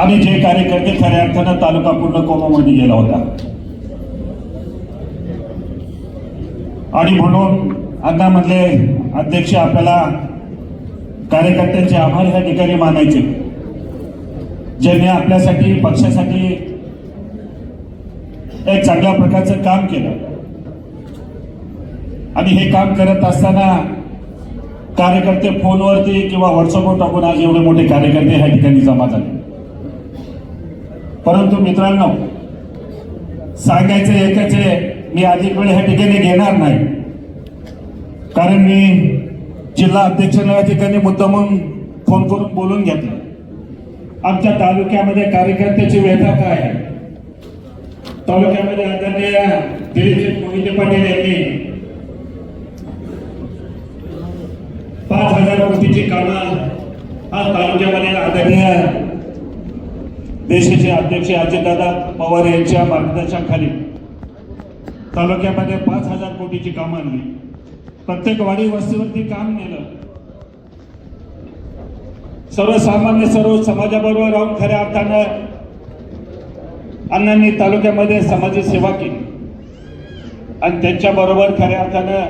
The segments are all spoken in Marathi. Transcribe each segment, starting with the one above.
आणि जे कार्यकर्ते खऱ्या अर्थानं तालुका पूर्ण कोमामध्ये गेला होता. आणि म्हणून अण्णा म्हणले अध्यक्ष आपल्याला कार्यकर्त्यांचे आभार ह्या ठिकाणी मानायचे ज्यांनी आपल्यासाठी पक्षासाठी एक चांगल्या प्रकारचं काम केलं. आणि हे काम करत असताना कार्यकर्ते फोनवरती किंवा व्हॉट्सअपवर टाकून आज एवढे मोठे कार्यकर्ते ह्या ठिकाणी जमा झाले. परंतु मित्रांनो सांगायचं एकच आहे मी अधिक वेळ ह्या ठिकाणी घेणार नाही. कारण मी जिल्हा अध्यक्षांना या ठिकाणी म्हणून फोन करून बोलून घेतलं. आमच्या तालुक्यामध्ये कार्यकर्त्याची व्यथा काय आहे. तालुक्यामध्ये आदरणीय दिलीप मोहिते पाटील यांनी पाच हजार कोटीची कामं आज तालुक्यामध्ये आदरणीय देशाचे अध्यक्ष अजितदादा पवार यांच्या मार्गदर्शनाखाली तालुक्यामध्ये पाच हजार कोटीची कामं आणली. प्रत्येक वाडी वस्तीवरती काम नेलं. सर्वसामान्य सर्व समाजाबरोबर राहून खऱ्या अर्थानं अण्णांनी तालुक्यामध्ये समाजाची सेवा केली. आणि त्यांच्याबरोबर खऱ्या अर्थानं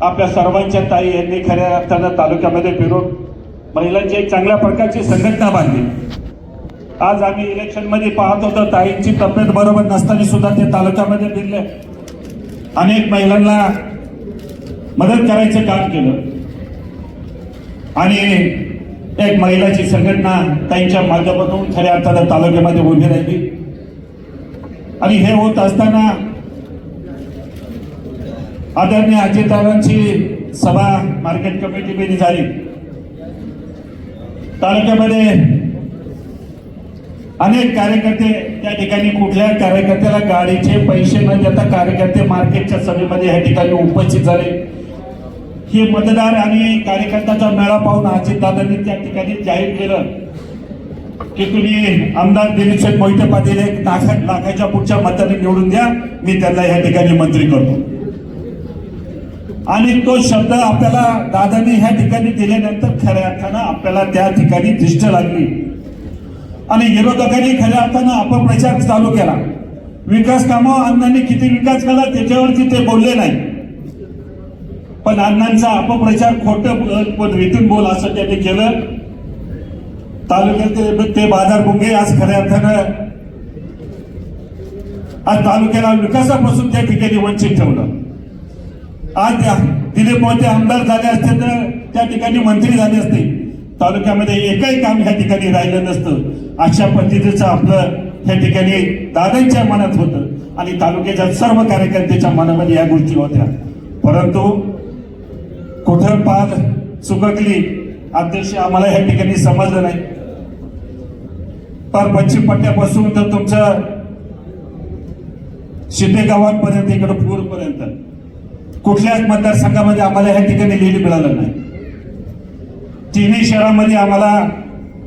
आपल्या सर्वांच्या ताई यांनी खऱ्या अर्थानं तालुक्यामध्ये फिरून महिलांची एक चांगल्या प्रकारची संघटना बांधली. आज आम्ही इलेक्शनमध्ये पाहत होतो ताईंची तब्येत बरोबर नसताना सुद्धा ते तालुक्यामध्ये फिरले. अनेक महिलांना मदत करायचं काम केलं. आणि एक महिलाची संघटना त्यांच्या माध्यमातून खऱ्या अर्थानं तालुक्यामध्ये उभी राहिली. आणि हे होत असताना आदरणीय अजितदादांची सभा मार्केट कमिटीमध्ये झाली. तालुक्यामध्ये अनेक कार्यकर्ते त्या ठिकाणी कुठल्या कार्यकर्त्याला गाडीचे पैसे न देता कार्यकर्ते मार्केटच्या सभेमध्ये या ठिकाणी उपस्थित झाले. हे मतदार आणि कार्यकर्त्याचा मेळा पाहून अजितदादांनी त्या ठिकाणी जाहीर केलं की तुम्ही आमदार दिलीप मोहिते पाटील एक लाखा लाखाच्या पुढच्या मताने निवडून द्या. मी त्यांना या ठिकाणी मंत्री करतो. आणि तो शब्द आपल्याला दादांनी ह्या ठिकाणी दिल्यानंतर खऱ्या अर्थानं आपल्याला त्या ठिकाणी दिष्ट लागली. आणि विरोधकांनी खऱ्या अर्थानं अपप्रचार चालू केला. विकास कामावर अण्णांनी किती विकास केला त्याच्यावरती ते बोलले नाही. पण अण्णांचा अपप्रचार खोटं रीतीन बोल असं त्यांनी केलं. तालुक्यात ते बाजार भुंगे आज खऱ्या अर्थानं आज तालुक्याला विकासापासून त्या ठिकाणी वंचित ठेवलं. आज त्या दिलीप मोहिते आमदार झाले असते तर त्या ठिकाणी मंत्री झाले असते. तालुक्यामध्ये एकही काम ह्या ठिकाणी राहिलं नसतं. अशा पद्धतीचं आपलं ह्या ठिकाणी दादांच्या मनात होतं आणि तालुक्याच्या सर्व कार्यकर्त्याच्या मनामध्ये या गोष्टी होत्या. परंतु कुठं पार चुककली अध्यक्ष आम्हाला ह्या ठिकाणी समजलं नाही. पार पश्चिम पट्ट्यापासून तर तुमचं शिंदे गावांपर्यंत इकडं पूरपर्यंत कुठल्याच मतदारसंघामध्ये आम्हाला ह्या ठिकाणी लिहिली मिळालं नाही. तिन्ही शहरामध्ये आम्हाला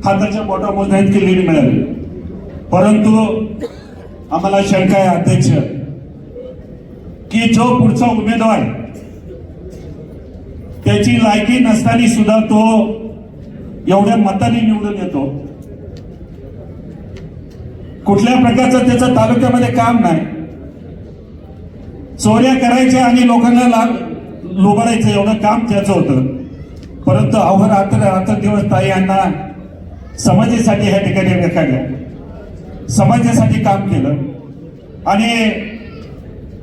हाताच्या बोटा मोजण्यात इतकी लीड मिळाली. परंतु आम्हाला शंका आहे अध्यक्ष. की जो पुढचा उमेदवार त्याची लायकी नसताना सुद्धा तो एवढ्या मताने निवडून येतो. कुठल्या प्रकारचं त्याचं तालुक्यामध्ये काम नाही. चोऱ्या करायच्या आणि लोकांना लाभ लुबाडायचं एवढं काम त्याचं होतं. परंतु अवघड रात्र रात्र दिवस ताई यांना समाजासाठी ह्या ठिकाणी रेखाडल्या समाजासाठी काम केलं. आणि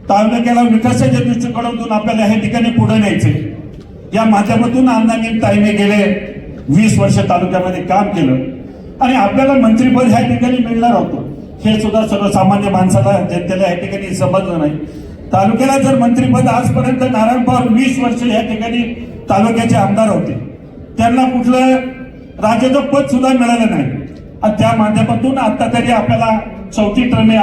तालुक्याला विकासाच्या दृष्टिकोनातून आपल्याला ह्या ठिकाणी पुढे न्यायचे या माध्यमातून अण्णांनी ताईने गेले वीस वर्ष तालुक्यामध्ये काम केलं. आणि आपल्याला मंत्रीपद ह्या ठिकाणी मिळणार होतं. हे सुद्धा सर्वसामान्य माणसाला जनतेला ह्या ठिकाणी समजलं नाही. तालुक्याला जर मंत्रीपद आजपर्यंत नारायण पवार वीस वर्ष या ठिकाणी तालुक्याचे आमदार होते. त्यांना कुठलं राज्याचं पद सुद्धा मिळालं नाही. आणि त्या माध्यमातून आता तरी आपल्याला चौथी टर्मे